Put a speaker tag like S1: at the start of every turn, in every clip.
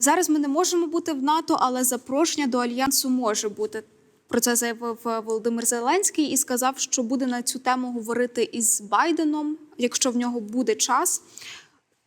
S1: Зараз ми не можемо бути в НАТО, але запрошення до альянсу може бути. Про це заявив е, Володимир Зеленський і сказав, що буде на цю тему говорити із Байденом, якщо в нього буде час.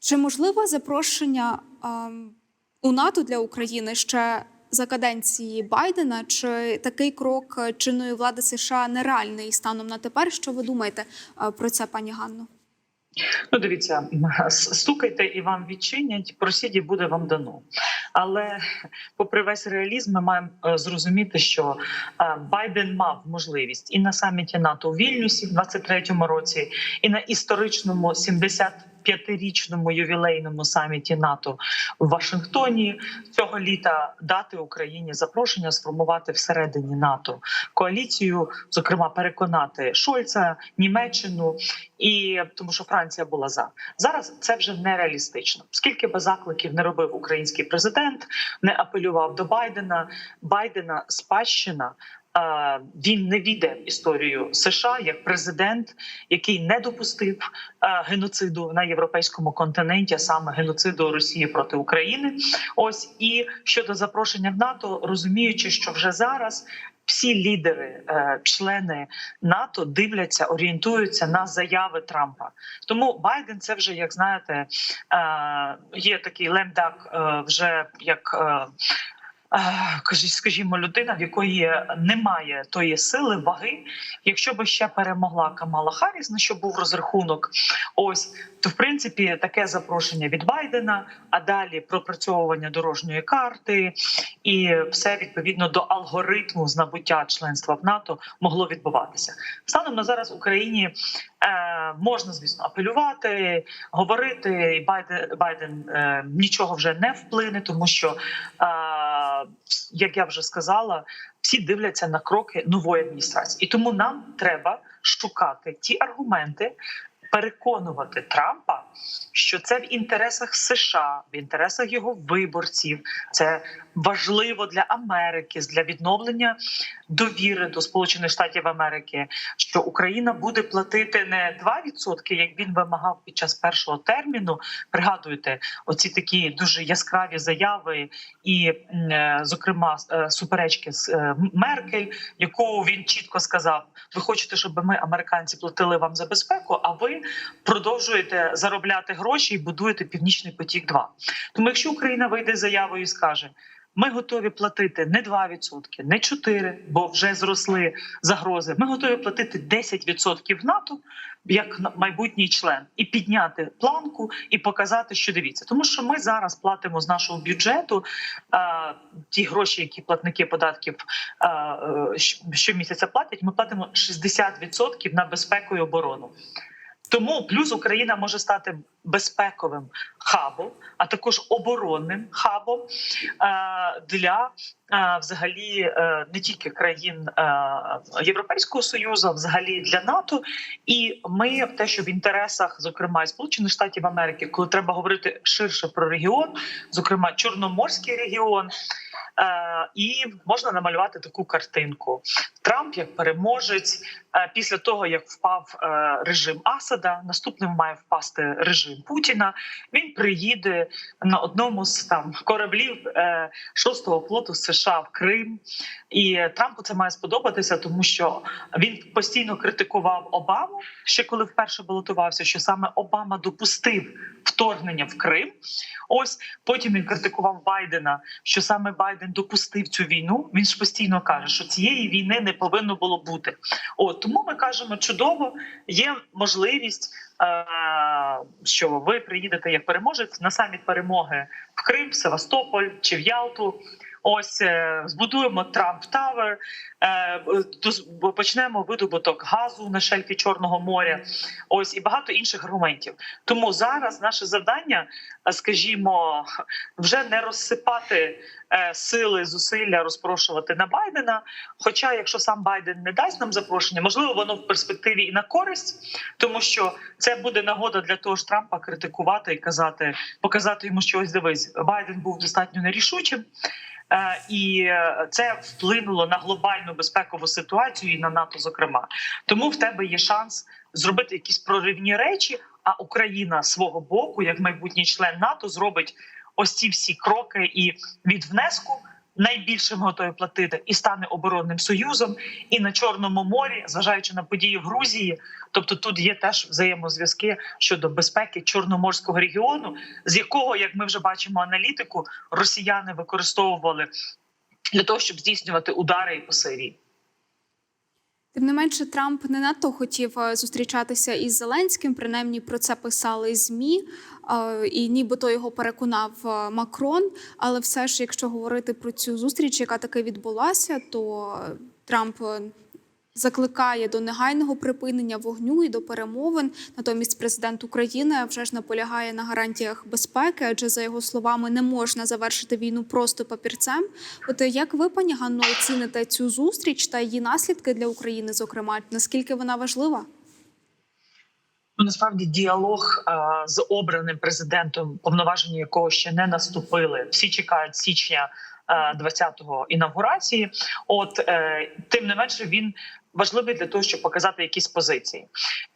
S1: Чи можливе запрошення ем, у НАТО для України ще за каденції Байдена? Чи такий крок чинної влади США нереальний станом на тепер? Що ви думаєте е, про це, пані Ганно?
S2: Ну, дивіться, стукайте і вам відчинять, просіді буде вам дано. Але попри весь реалізм, ми маємо е, зрозуміти, що е, Байден мав можливість і на саміті НАТО у Вільнюсі в 23-му році, і на історичному 75-річному ювілейному саміті НАТО в Вашингтоні цього літа дати Україні запрошення сформувати всередині НАТО коаліцію, зокрема переконати Шольца, Німеччину і тому, що Франція була за зараз. Це вже нереалістично. Скільки би закликів не робив український президент, не апелював до Байдена. Байдена спадщина. Він не війде в історію США як президент, який не допустив геноциду на європейському континенті, а саме геноциду Росії проти України. Ось і щодо запрошення в НАТО, розуміючи, що вже зараз всі лідери, е, члени НАТО дивляться, орієнтуються на заяви Трампа. Тому Байден це вже як знаєте, е, є такий лемдак, е, вже як. Е, кажі- Скажімо, людина, в якої немає тої сили, ваги. Якщо би ще перемогла Камала Харріс, на що був розрахунок, ось то в принципі таке запрошення від Байдена, а далі пропрацьовування дорожньої карти і все відповідно до алгоритму з набуття членства в НАТО могло відбуватися. Станом на зараз Україні е, можна, звісно, апелювати, говорити, і Байден, Байден е, нічого вже не вплине, тому що, е, як я вже сказала, всі дивляться на кроки нової адміністрації, і тому нам треба шукати ті аргументи. Переконувати Трампа, що це в інтересах США, в інтересах його виборців, це важливо для Америки, для відновлення довіри до Сполучених Штатів Америки, що Україна буде платити не 2%, як він вимагав під час першого терміну. Пригадуєте, оці такі дуже яскраві заяви, і, е, зокрема, е, суперечки з е, Меркель, яку він чітко сказав: ви хочете, щоб ми, американці, платили вам за безпеку, а ви продовжуєте заробляти гроші і будуєте північний потік. 2 тому, якщо Україна вийде з заявою і скаже. Ми готові платити не 2%, не 4%, бо вже зросли загрози. Ми готові платити 10% НАТО як майбутній член, і підняти планку і показати, що дивіться, тому що ми зараз платимо з нашого бюджету е, ті гроші, які платники податків е, е, щомісяця платять. Ми платимо 60% на безпеку і оборону. Тому плюс Україна може стати безпековим хабом, а також оборонним хабом е, для е, взагалі е, не тільки країн Європейського союзу, а взагалі для НАТО. І ми в те, що в інтересах, зокрема Сполучених Штатів Америки, коли треба говорити ширше про регіон, зокрема Чорноморський регіон. І можна намалювати таку картинку: Трамп як переможець після того, як впав режим Асада, наступним має впасти режим Путіна. Він приїде на одному з там кораблів е, шостого флоту США в Крим. І Трампу це має сподобатися, тому що він постійно критикував Обаму ще коли вперше балотувався, що саме Обама допустив вторгнення в Крим. Ось потім він критикував Байдена, що саме Байден допустив цю війну. Він ж постійно каже, що цієї війни не повинно було бути. От тому ми кажемо, чудово, є можливість, що ви приїдете як переможець на саміт перемоги в Крим, в Севастополь чи в Ялту. Ось е, збудуємо Трамп Тавер, е, почнемо видобуток газу на шельфі Чорного моря. Ось і багато інших аргументів. Тому зараз наше завдання, е, скажімо, вже не розсипати сили, зусилля, розпрошувати на Байдена. Хоча, якщо сам Байден не дасть нам запрошення, можливо, воно в перспективі і на користь, тому що це буде нагода для того ж Трампа критикувати і казати, показати йому щось дивись. Байден був достатньо нерішучим. Е, І е, це вплинуло на глобальну безпекову ситуацію і на НАТО, зокрема. Тому в тебе є шанс зробити якісь проривні речі. А Україна свого боку, як майбутній член НАТО, зробить ось ці всі кроки і від внеску. Найбільше ми готові платити і стане оборонним союзом, і на чорному морі, зважаючи на події в Грузії, тобто тут є теж взаємозв'язки щодо безпеки чорноморського регіону, з якого, як ми вже бачимо, аналітику росіяни використовували для того, щоб здійснювати удари і по Сирії.
S1: Тим не менше, Трамп не надто хотів е, зустрічатися із Зеленським. Принаймні про це писали змі, е, і нібито його переконав е, Макрон. Але все ж, якщо говорити про цю зустріч, яка таки відбулася, то Трамп закликає до негайного припинення вогню і до перемовин. Натомість президент України вже ж наполягає на гарантіях безпеки, адже за його словами не можна завершити війну просто папірцем. От як ви, пані Ганно, оціните цю зустріч та її наслідки для України, зокрема, наскільки вона важлива?
S2: Ну, насправді діалог а, з обраним президентом, повноваження якого ще не наступили. Всі чекають січня а, 20-го інавгурації. От е, тим не менше він. Важливий для того, щоб показати якісь позиції,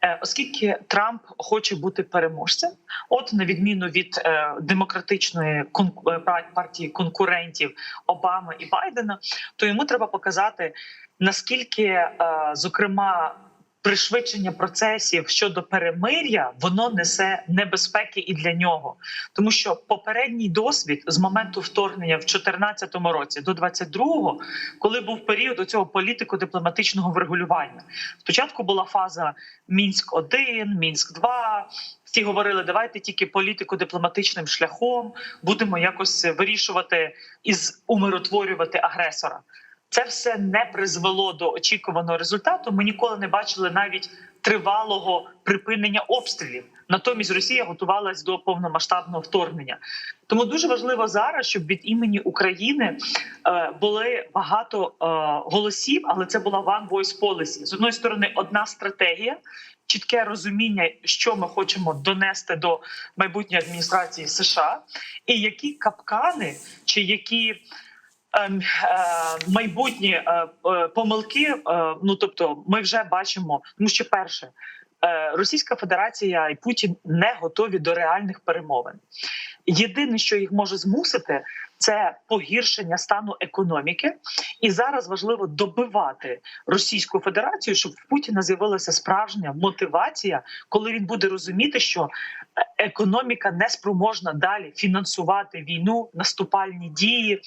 S2: е, оскільки Трамп хоче бути переможцем, от на відміну від е, демократичної е, партії конкурентів Обами і Байдена, то йому треба показати наскільки, зокрема, пришвидшення процесів щодо перемир'я воно несе небезпеки і для нього, тому що попередній досвід з моменту вторгнення в 2014 році до 22-го, коли був період у цього політико-дипломатичного врегулювання, спочатку була фаза мінськ 1 мінськ 2 всі говорили, давайте тільки політико-дипломатичним шляхом будемо якось вирішувати і умиротворювати агресора. Це все не призвело до очікуваного результату. Ми ніколи не бачили навіть тривалого припинення обстрілів. Натомість Росія готувалась до повномасштабного вторгнення. Тому дуже важливо зараз, щоб від імені України е, були багато е, голосів, але це була one voice policy. З одної сторони, одна стратегія, чітке розуміння, що ми хочемо донести до майбутньої адміністрації США, і які капкани чи які. Ем, е, майбутні е, е, помилки. Ну тобто, ми вже бачимо, тому що перше. Російська Федерація і Путін не готові до реальних перемовин. Єдине, що їх може змусити, це погіршення стану економіки, і зараз важливо добивати Російську Федерацію, щоб в Путіна з'явилася справжня мотивація, коли він буде розуміти, що е, економіка не спроможна далі фінансувати війну, наступальні дії,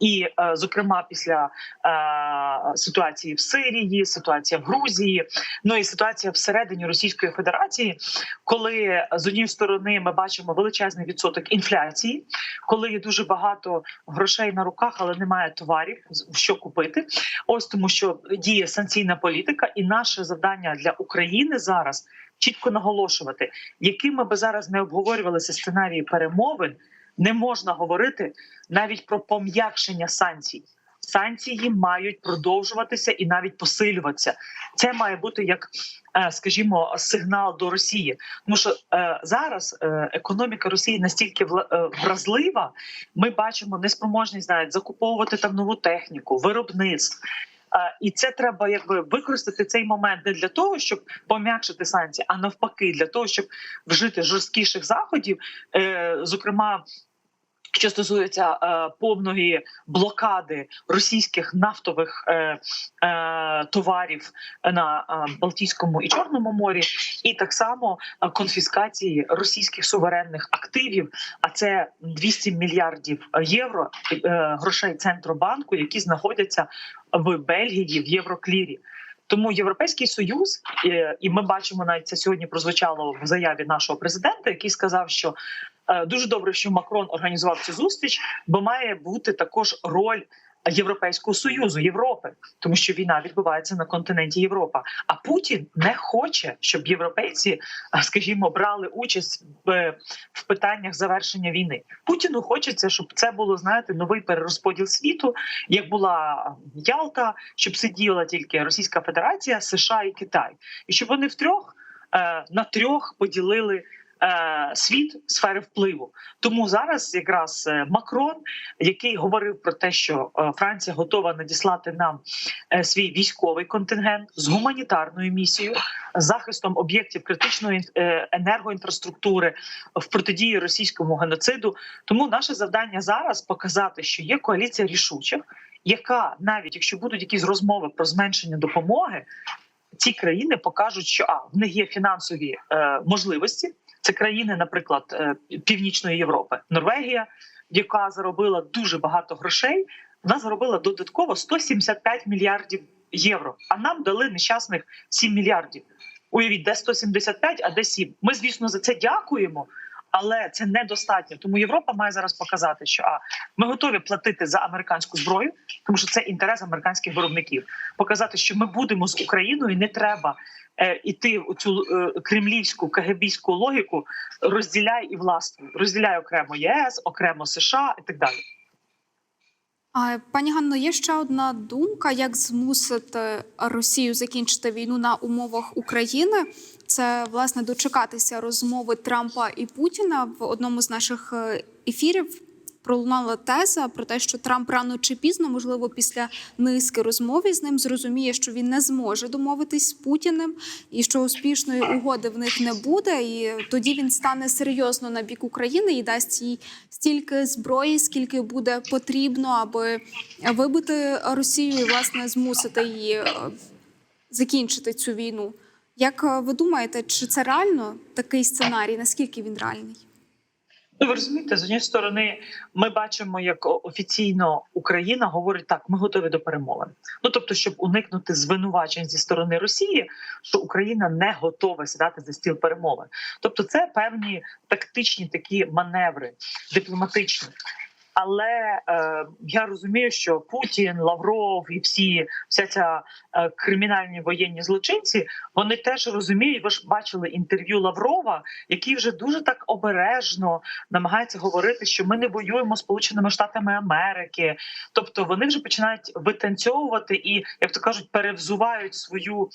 S2: і, е, зокрема, після е, ситуації в Сирії, ситуація в Грузії, ну і ситуація всередині Російської Федерації, коли з однієї сторони ми бачимо величезний відсоток інфляції, коли є дуже багато грошей на руках, але немає товарів, що купити. Ось тому, що діє санкційна політика, і наше завдання для України зараз чітко наголошувати, якими би зараз не обговорювалися сценарії перемовин, не можна говорити навіть про пом'якшення санкцій. Санкції мають продовжуватися і навіть посилюватися. Це має бути як, е, скажімо, сигнал до Росії. Тому що е, зараз е, економіка Росії настільки вразлива, ми бачимо неспроможність навіть закуповувати там нову техніку, виробництв. Е, І це треба якби використати цей момент не для того, щоб пом'якшити санкції, а навпаки, для того, щоб вжити жорсткіших заходів, зокрема. Що стосується е, повної блокади російських нафтових е, е, товарів на е, Балтійському і Чорному морі, і так само е, конфіскації російських суверенних активів, а це 200 мільярдів євро е, грошей центробанку, які знаходяться в Бельгії в Євроклірі. Тому європейський союз, е, і ми бачимо навіть це сьогодні прозвучало в заяві нашого президента, який сказав, що дуже добре, що Макрон організував цю зустріч, бо має бути також роль. Європейського союзу Європи, тому що війна відбувається на континенті Європа. А Путін не хоче, щоб європейці, скажімо, брали участь в, питаннях завершення війни. Путіну хочеться, щоб це було знаєте новий перерозподіл світу, як була Ялта, щоб сиділа тільки Російська Федерація, США і Китай, і щоб вони втрьох е, на трьох поділили е, світ сфери впливу. Тому зараз якраз е, Макрон, який говорив про те, що е, Франція готова надіслати нам е, свій військовий контингент з гуманітарною місією, захистом об'єктів критичної е, енергоінфраструктури в протидії російському геноциду. Тому наше завдання зараз показати, що є коаліція рішучих, яка навіть якщо будуть якісь розмови про зменшення допомоги, ці країни покажуть, що а в них є фінансові е, можливості. Це країни, наприклад, е, Північної Європи, Норвегія, яка заробила дуже багато грошей. Вона заробила додатково 175 мільярдів євро. А нам дали нещасних 7 мільярдів. Уявіть, де 175, а де 7. Ми, звісно, за це дякуємо, але це недостатньо. Тому Європа має зараз показати, що а ми готові платити за американську зброю, тому що це інтерес американських виробників. Показати, що ми будемо з Україною, не треба е, іти в цю е, кремлівську кагебійську логіку. Розділяй і власну Розділяй окремо ЄС, окремо США і так далі.
S1: Пані Ганно, є ще одна думка, як змусити Росію закінчити війну на умовах України. Це власне дочекатися розмови Трампа і Путіна в одному з наших е, ефірів. Пролунала теза про те, що Трамп рано чи пізно, можливо, після низки розмов із ним зрозуміє, що він не зможе домовитись з Путіним, і що успішної угоди в них не буде. І тоді він стане серйозно на бік України і дасть їй стільки зброї, скільки буде потрібно, аби вибити Росію і власне змусити її е, закінчити цю війну. Як е, ви думаєте, чи це реально такий сценарій? Наскільки він реальний?
S2: Ну, ви розумієте, з однієї сторони, ми бачимо, як офіційно Україна говорить так: ми готові до перемовин. Ну тобто, щоб уникнути звинувачень зі сторони Росії, що Україна не готова сідати за стіл перемовин. Тобто, це певні тактичні такі маневри дипломатичні. Але е, я розумію, що Путін, Лавров і всі вся ця е, кримінальні воєнні злочинці вони теж розуміють. Ви ж бачили інтерв'ю Лаврова, який вже дуже так обережно намагається говорити, що ми не воюємо з Сполученими Штатами Америки. Тобто вони вже починають витанцьовувати і, як то кажуть, перевзувають свою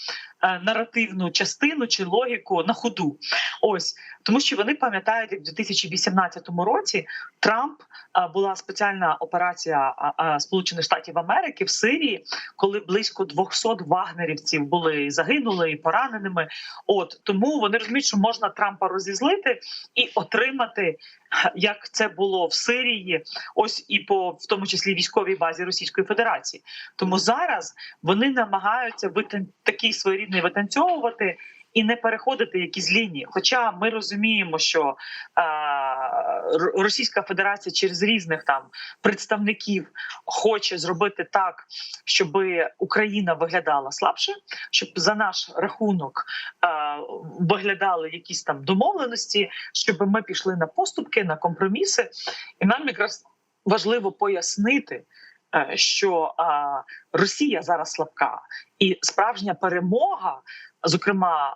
S2: е, наративну частину чи логіку на ходу. Ось тому, що вони пам'ятають, як в 2018 році Трамп була спеціальна операція Сполучених Штатів Америки в Сирії, коли близько 200 вагнерівців були загинули і пораненими. От тому вони розуміють, що можна Трампа розізлити і отримати, як це було в Сирії, ось і по в тому числі військовій базі Російської Федерації. Тому зараз вони намагаються витан... такий своєрідний витанцьовувати. І не переходити якісь лінії. Хоча ми розуміємо, що е, Російська Федерація через різних там представників хоче зробити так, щоб Україна виглядала слабше, щоб за наш рахунок е, виглядали якісь там домовленості, щоб ми пішли на поступки, на компроміси, і нам якраз важливо пояснити. е, Що а, Росія зараз слабка, і справжня перемога, зокрема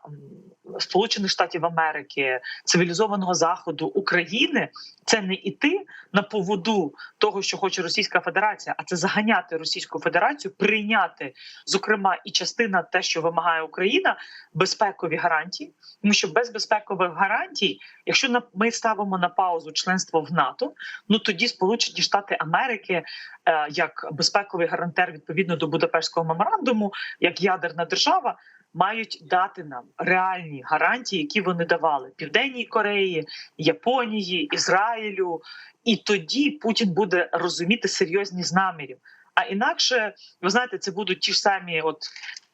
S2: Сполучених Штатів Америки, цивілізованого заходу України, це не іти на поводу того, що хоче Російська Федерація, а це заганяти Російську Федерацію, прийняти зокрема і частина те, що вимагає Україна, безпекові гарантії, тому що без безпекових гарантій, якщо ми ставимо на паузу членство в НАТО, ну тоді Сполучені Штати Америки, е, як безпековий гарантер відповідно до Будапештського меморандуму, як ядерна держава. Мають дати нам реальні гарантії, які вони давали Південній Кореї, Японії, Ізраїлю, і тоді Путін буде розуміти серйозність намірів. А інакше, ви знаєте, це будуть ті ж самі от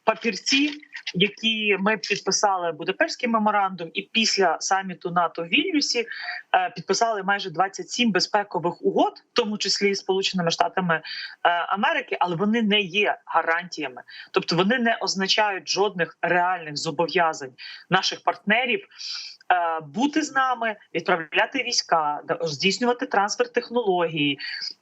S2: папірці, які ми підписали Будапештський меморандум, і після саміту НАТО в Вільнюсі е, підписали майже 27 безпекових угод, в тому числі і Сполученими Штатами е, Америки, але вони не є гарантіями, тобто вони не означають жодних реальних зобов'язань наших партнерів. Е, Бути з нами, відправляти війська, здійснювати трансфер технології,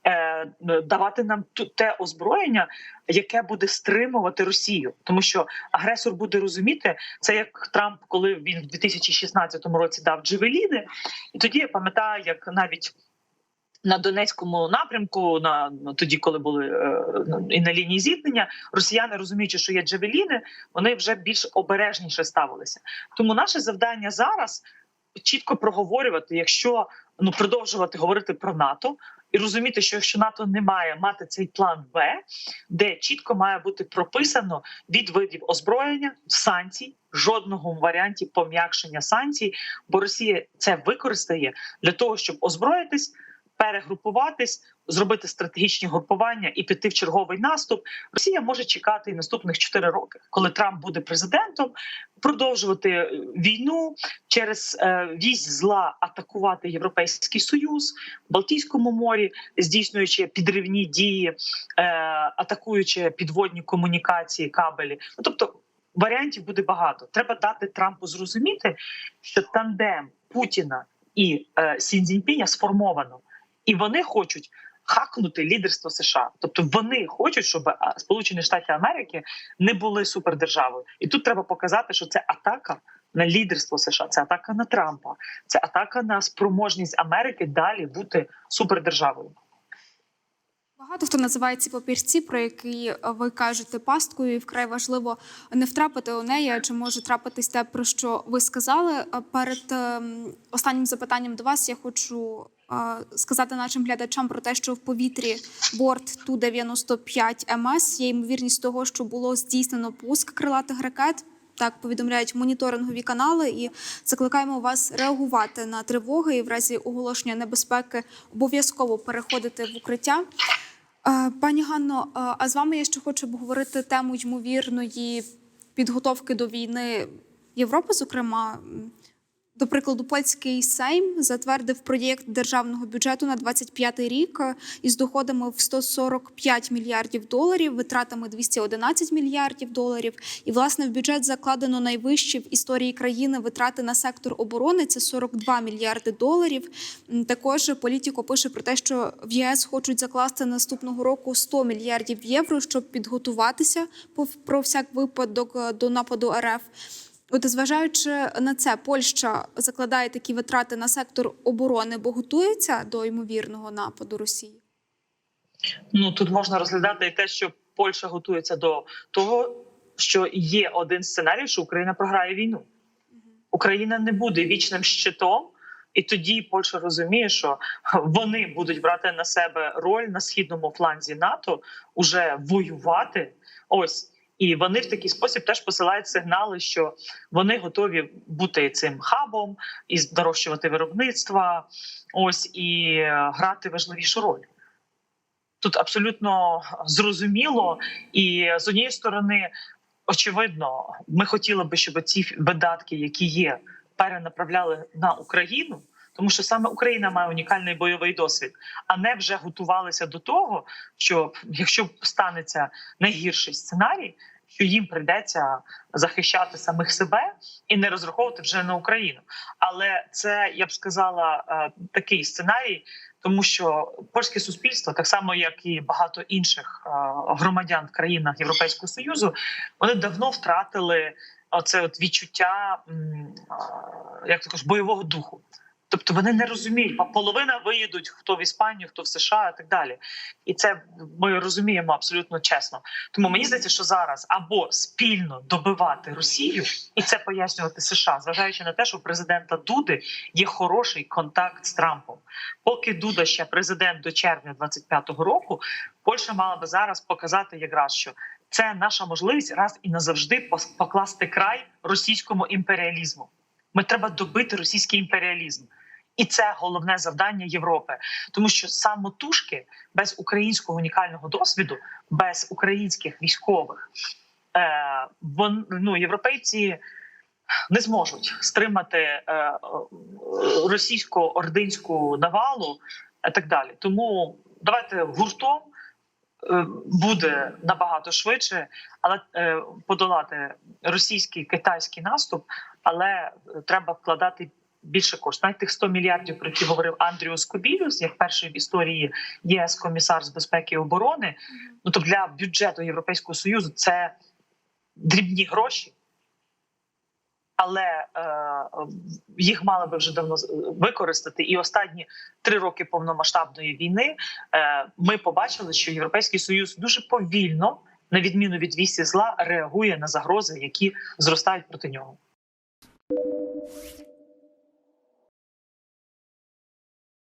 S2: е, давати нам те озброєння, яке буде стримувати Росію, тому що агресор буде розуміти це як Трамп, коли він в 2016 році дав Джевеліни, і тоді я пам'ятаю, як навіть. На Донецькому напрямку, на ну, тоді, коли були е, ну, і на лінії зіткнення, росіяни розуміючи, що є джавеліни, вони вже більш обережніше ставилися. Тому наше завдання зараз чітко проговорювати, якщо ну продовжувати говорити про НАТО. І розуміти, що якщо НАТО не має мати цей план Б, де чітко має бути прописано від видів озброєння санкцій, жодного варіанті пом'якшення санкцій, бо Росія це використає для того, щоб озброїтись, перегрупуватись, зробити стратегічні групування і піти в черговий наступ. Росія може чекати і наступних 4 роки, коли Трамп буде президентом, продовжувати е, війну через е, вісь зла атакувати Європейський Союз в Балтійському морі, здійснюючи підривні дії, е, атакуючи підводні комунікації, кабелі. Ну тобто варіантів буде багато. Треба дати Трампу зрозуміти, що тандем Путіна і е, Сінзіньпіня сформовано, і вони хочуть. Хакнути лідерство США, тобто вони хочуть, щоб Сполучені Штати Америки не були супердержавою, і тут треба показати, що це атака на лідерство США, це атака на Трампа, це атака на спроможність Америки далі бути супердержавою.
S1: Багато хто називає ці папірці, про які ви кажете пасткою, і вкрай важливо не втрапити у неї, чи може трапитись те, про що ви сказали. Перед ем, останнім запитанням до вас я хочу сказати нашим глядачам про те, що в повітрі борт ту 95 МС є ймовірність того, що було здійснено пуск крилатих ракет. Так повідомляють моніторингові канали, і закликаємо вас реагувати на тривоги і в разі оголошення небезпеки обов'язково переходити в укриття. Е, Пані Ганно, е, а з вами я ще хочу обговорити тему ймовірної підготовки до війни Європи. Зокрема, до прикладу, польський Сейм затвердив проєкт державного бюджету на 25 рік е, із доходами в 145 мільярдів доларів, витратами 211 мільярдів доларів. І власне в бюджет закладено найвищі в історії країни витрати на сектор оборони. Це 42 мільярди доларів. Також політико пише про те, що в ЄС хочуть закласти наступного року 100 мільярдів євро, щоб підготуватися про всяк випадок е, до нападу РФ. От, зважаючи на це, Польща закладає такі витрати на сектор оборони, бо готується до ймовірного нападу Росії.
S2: Ну тут можна розглядати і те, що Польща готується до того, що є один сценарій, що Україна програє війну. Україна не буде вічним щитом, і тоді Польща розуміє, що вони будуть брати на себе роль на східному фланзі НАТО, уже воювати. Ось. І вони в такий спосіб теж посилають сигнали, що вони готові бути цим хабом і здорожчувати виробництва, ось і е, грати важливішу роль. Тут абсолютно зрозуміло, і з однієї сторони, очевидно, ми хотіли би, щоб ці видатки, які є, перенаправляли на Україну, тому що саме Україна має унікальний бойовий досвід, а не вже готувалися до того, що якщо станеться найгірший сценарій, що їм прийдеться захищати самих себе і не розраховувати вже на Україну. Але це я б сказала е, такий сценарій, тому що польське суспільство, так само як і багато інших е, громадян в країнах Європейського союзу, вони давно втратили оце от відчуття е, як також бойового духу. Тобто вони не розуміють, бо половина виїдуть хто в Іспанію, хто в США і так далі. І це ми розуміємо абсолютно чесно. Тому мені здається, що зараз або спільно добивати Росію, і це пояснювати США, зважаючи на те, що у президента Дуди є хороший контакт з Трампом. Поки Дуда ще президент до червня 25-го року, Польща мала би зараз показати якраз, що це наша можливість раз і назавжди покласти край російському імперіалізму. Ми треба добити російський імперіалізм. І це головне завдання Європи, тому що самотужки без українського унікального досвіду, без українських військових, е, вон, ну, європейці не зможуть стримати е, е, російсько-ординську навалу і так далі. Тому давайте гуртом е, буде набагато швидше, але е, подолати російський китайський наступ, але е, треба вкладати більше коштів. Навіть тих 100 мільярдів, про які говорив Андріус Кобілюс, як перший в історії ЄС комісар з безпеки і оборони. Ну то для бюджету Європейського союзу це дрібні гроші. Але е, їх мали би вже давно використати. І останні три роки повномасштабної війни е, ми побачили, що Європейський Союз дуже повільно, на відміну від вісі зла, реагує на загрози, які зростають проти нього.